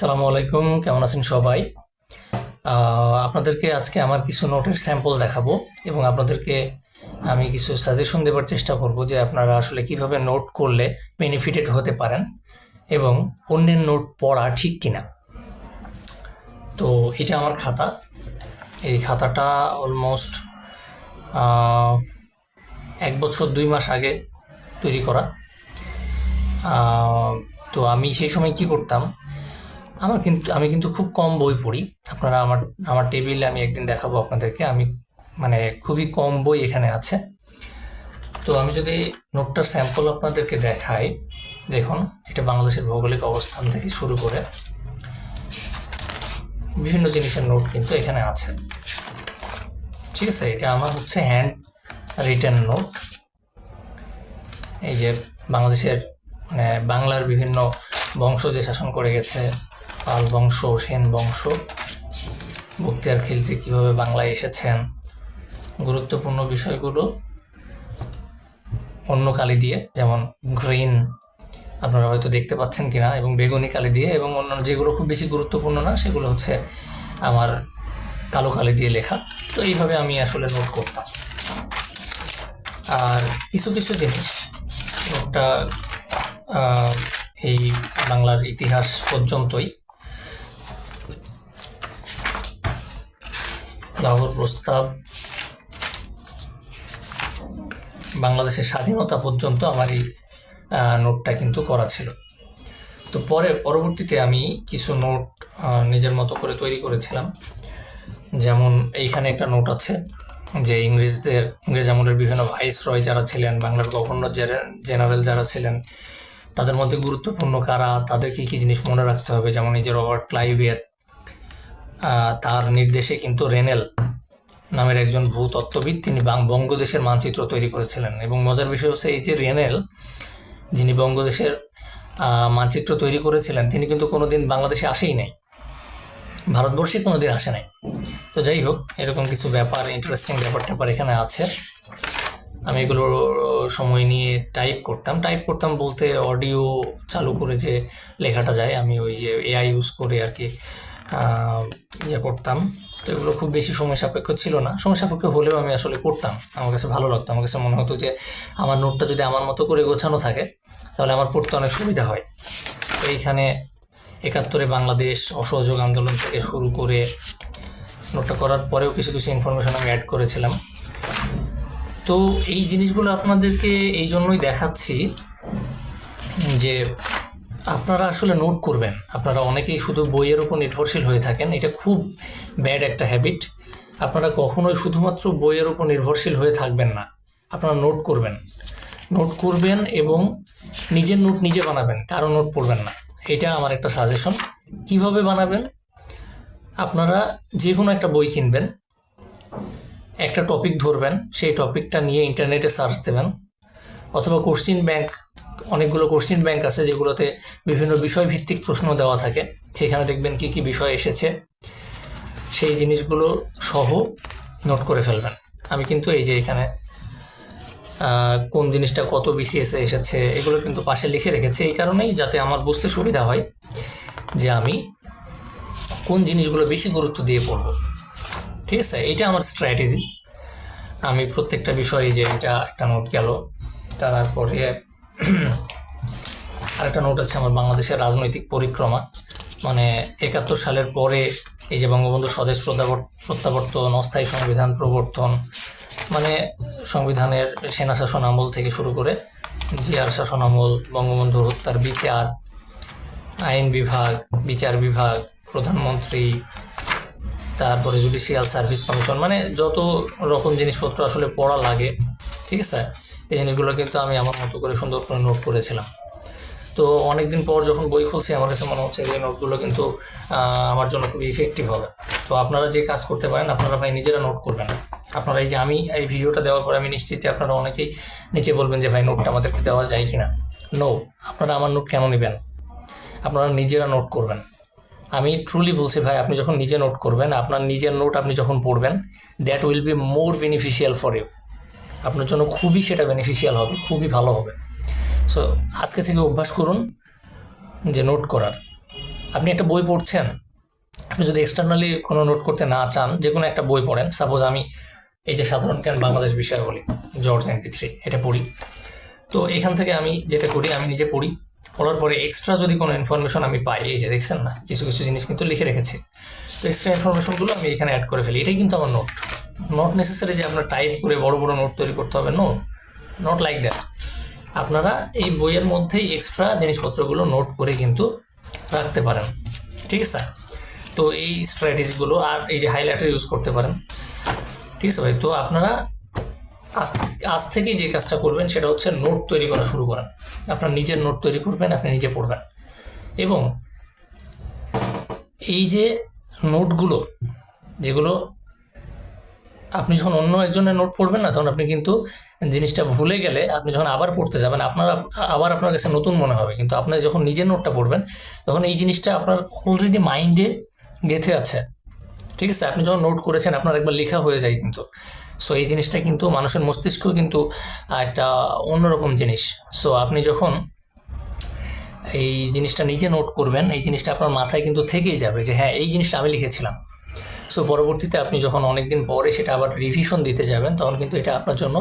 আসসালামু আলাইকুম, কেমন আছেন সবাই? আপনাদেরকে আজকে আমার কিছু নোটের স্যাম্পল দেখাবো এবং আপনাদেরকে আমি কিছু সাজেশন দেবার চেষ্টা করব যে আপনারা আসলে কীভাবে নোট করলে বেনিফিটেড হতে পারেন এবং অন্যের নোট পড়া ঠিক কিনা। তো এটা আমার খাতা। এই খাতাটা অলমোস্ট এক বছর দুই মাস আগে তৈরি করা। তো আমি সেই সময় কি করতাম আমার কিন্তু, আমি কিন্তু খুব কম বই পড়ি। আপনারা আমার আমার টেবিলে আমি একদিন দেখাবো আপনাদেরকে। আমি মানে খুবই কম বই এখানে আছে। তো আমি যদি নোটটার স্যাম্পল আপনাদেরকে দেখাই, দেখুন, এটা বাংলাদেশের ভৌগোলিক অবস্থান থেকে শুরু করে বিভিন্ন জিনিসের নোট কিন্তু এখানে আছে। ঠিক আছে, এটা আমার হচ্ছে হ্যান্ড রিটার্ন নোট। এই যে বাংলাদেশের মানে বাংলার বিভিন্ন বংশ যে শাসন করে গেছে পাল বংশ, সেন বংশ। বক্তিয়ার খিলজি কীভাবে বাংলায় এসেছেন? গুরুত্বপূর্ণ বিষয়গুলো অন্য কালি দিয়ে, যেমন গ্রিন, আপনারা হয়তো দেখতে পাচ্ছেন কিনা, এবং বেগুনি কালি দিয়ে, এবং অন্যান্য যেগুলো খুব বেশি গুরুত্বপূর্ণ না, সেগুলো হচ্ছে আমার কালো কালি দিয়ে লেখা। তো এইভাবে আমি আসলে নোট করতাম। আর কিছু কিছু জিনিস, নোটটা এই বাংলার ইতিহাস পর্যন্তই। লাহোর প্রস্তাব বাংলাদেশের স্বাধীনতা পর্যন্ত আমার এই নোটটা কিন্তু করা ছিল। তো পরে, পরবর্তীতে আমি কিছু নোট নিজের মতো করে তৈরি করেছিলাম। যেমন এইখানে একটা নোট আছে যে ইংরেজদের, ইংরেজ আমলের বিভিন্ন ভাইস রয় যারা ছিলেন, বাংলার গভর্নর জেনারেল যারা ছিলেন, তাদের মধ্যে গুরুত্বপূর্ণ কারা, তাদের কী কী জিনিস মনে রাখতে হবে? যেমন এই যে রবার্ট ক্লাইভের তার নির্দেশে কিন্তু রেনেল নামের একজন ভূতত্ত্ববিদ তিনি বঙ্গদেশের মানচিত্র তৈরি করেছিলেন। এবং মজার বিষয় হচ্ছে এই যে রেনেল যিনি বঙ্গদেশের মানচিত্র তৈরি করেছিলেন, তিনি কিন্তু কোনোদিন বাংলাদেশে আসেই নাই। ভারতবর্ষে কোনো দিন আসে নাই। তো যাই হোক, এরকম কিছু ব্যাপার ইন্টারেস্টিং ব্যাপার ট্যাপার এখানে আছে। আমি এগুলো সময় নিয়ে টাইপ করতাম। টাইপ করতাম বলতে অডিও চালু করে যে লেখাটা যায়, আমি ওই যে এআই ইউজ করে আর কি ইয়ে করতাম। তো এগুলো খুব বেশি সময় সাপেক্ষ ছিল না। সময় সাপেক্ষ হলেও আমি আসলে করতাম। আমার কাছে ভালো লাগতো। আমার কাছে মনে হতো যে, আমার নোটটা যদি আমার মতো করে গোছানো থাকে, তাহলে আমার পড়তে অনেক সুবিধা হয়। তো এইখানে একাত্তরে বাংলাদেশ অসহযোগ আন্দোলন থেকে শুরু করে নোটটা করার পরেও কিছু কিছু ইনফরমেশন আমি অ্যাড করেছিলাম। তো এই জিনিসগুলো আপনাদেরকে এই জন্যই দেখাচ্ছি যে আপনারা আসলে নোট করবেন। আপনারা অনেকেই শুধু বইয়ের উপর নির্ভরশীল হয়ে থাকেন। এটা খুব ব্যাড একটা হ্যাবিট আপনারা কখনোই শুধুমাত্র বইয়ের উপর নির্ভরশীল হয়ে থাকবেন না। আপনারা নোট করবেন। নোট করবেন এবং নিজের নোট নিজে বানাবেন, কারও নোট পড়বেন না। এটা আমার একটা সাজেশন কীভাবে বানাবেন? আপনারা যে কোনো একটা বই কিনবেন, একটা টপিক ধরবেন, সেই টপিকটা নিয়ে ইন্টারনেটে সার্চ দেবেন, অথবা কোশ্চিন ব্যাংক অনেকগুলো কোশ্চিন ব্যাংক আছে যেগুলোতে বিভিন্ন বিষয়ভিত্তিক প্রশ্ন দেওয়া থাকে। সেখানে দেখবেন কি কি বিষয় এসেছে। সেই জিনিসগুলো সহ নোট করে ফেলবেন। আমি কিন্তু এই যে এখানে কোন জিনিসটা কত বিসিএসে এসেছে, এগুলো কিন্তু পাশে লিখে রেখেছি। এই কারণেই যাতে আমার বুঝতে সুবিধা হয় যে আমি কোন জিনিসগুলো বেশি গুরুত্ব দিয়ে পড়ব। ঠিক আছে? এটা আমার স্ট্র্যাটেজি। আমি প্রত্যেকটা বিষয়ে যে এটা একটা নোট গেল, তারপরে আরেকটা নোট আছে আমার বাংলাদেশের রাজনৈতিক পরিক্রমা। মানে একাত্তর সালের পরে এই যে বঙ্গবন্ধু স্বদেশ প্রত্যাবর- প্রত্যাবর্তন, অস্থায়ী সংবিধান প্রবর্তন মানে সংবিধানের সেনা শাসন আমল থেকে শুরু করে জিয়ার শাসন আমল, বঙ্গবন্ধুর হত্যার বিচার, আইন বিভাগ, বিচার বিভাগ, প্রধানমন্ত্রী, তারপরে জুডিশিয়াল সার্ভিস কমিশন মানে যত রকম জিনিসপত্র আসলে পড়া লাগে, ঠিক আছে? এই কিন্তু আমি আমার মতো করে সুন্দর করে নোট করেছিলাম। তো অনেকদিন পর যখন বই খুলছি, আমার কাছে মনে হচ্ছে যে নোটগুলো কিন্তু আমার জন্য খুবই ইফেক্টিভ হবে। তো আপনারা যে কাজ করতে পারেন, আপনারা ভাই নিজেরা নোট করবেন। আপনারা এই যে আমি এই ভিডিওটা দেওয়ার পর আমি নিশ্চিত যে আপনারা অনেকেই নিচে বলবেন যে ভাই নোটটা আমাদেরকে দেওয়া যায় কি না নো আপনারা আমার নোট কেন নেবেন? আপনারা নিজেরা নোট করবেন। আমি ট্রুলি বলছি ভাই, আপনি যখন নিজে নোট করবেন, আপনার নিজের নোট আপনি যখন পড়বেন that will be more beneficial for you আপনার জন্য খুবই সেটা বেনিফিশিয়াল হবে, খুবই ভালো হবে। সো আজকে থেকে অভ্যাস করুন যে নোট করার। আপনি একটা বই পড়ছেন, আপনি যদি এক্সটার্নালি কোনো নোট করতে না চান, যে কোনো একটা বই পড়েন সাপোজ আমি এই যে সাধারণ জ্ঞান বাংলাদেশ বিষয় বলি জর্জ এনপি থ্রি এটা পড়ি। তো এখান থেকে আমি যেটা করি, আমি নিজে পড়ি। পড়ার পরে এক্সট্রা যদি কোনো ইনফরমেশন আমি পাই, এই যে দেখছেন না, কিছু কিছু জিনিস কিন্তু লিখে রেখেছি। তো এক্সট্রা ইনফরমেশনগুলো আমি এখানে অ্যাড করে ফেলি, এটাই কিন্তু আমার নোট নট নেসেসারি যে আপনার টাইপ করে বড় বড় নোট তৈরি করতে হবে নো নট লাইক দ্যাট আপনারা এই বইয়ের মধ্যেই এক্সট্রা জিনিসপত্রগুলো নোট করে কিন্তু রাখতে পারেন। ঠিক আছে? তো এই স্ট্র্যাটেজিগুলো আর এই যে হাইলাইটার ইউজ করতে পারেন। ঠিক আছে ভাই? তো আপনারা আজ আজ থেকেই যে কাজটা করবেন সেটা হচ্ছে নোট তৈরি করা শুরু করেন। আপনার নিজের নোট তৈরি করবেন, আপনি নিজে পড়বেন। এবং এই যে নোটগুলো যেগুলো আপনি যখন অন্য একজনের নোট পড়বেন না, তখন আপনি কিন্তু জিনিসটা ভুলে গেলে আপনি যখন আবার পড়তে যাবেন, আপনার আবার আপনার কাছে নতুন মনে হবে। কিন্তু আপনি যখন নিজের নোটটা পড়বেন, তখন এই জিনিসটা আপনার অলরেডি মাইন্ডে গেঁথে আছে। ঠিক আছে? আপনি যখন নোট করেছেন, আপনার একবার লেখা হয়ে যায় কিন্তু। সো এই জিনিসটা কিন্তু মানুষের মস্তিষ্ক কিন্তু একটা অন্যরকম জিনিস। সো আপনি যখন এই জিনিসটা নিজে নোট করবেন, এই জিনিসটা আপনার মাথায় কিন্তু থেকেই যাবে যে হ্যাঁ এই জিনিসটা আমি লিখেছিলাম। সো পরবর্তীতে আপনি যখন অনেক দিন পরে সেটা আবার রিভিশন দিতে যাবেন, তখন কিন্তু এটা আপনার জন্য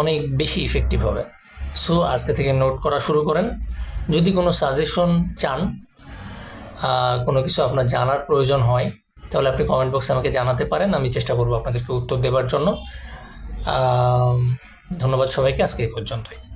অনেক বেশি ইফেক্টিভ হবে। সো আজকে থেকে নোট করা শুরু করেন। যদি কোনো সাজেশন চান কোনো কিছু আপনার জানার প্রয়োজন হয়, তাহলে আপনি কমেন্ট বক্সে আমাকে জানাতে পারেন। আমি চেষ্টা করব আপনাদেরকে উত্তর দেওয়ার জন্য। ধন্যবাদ সবাইকে। আজকে এই পর্যন্তই।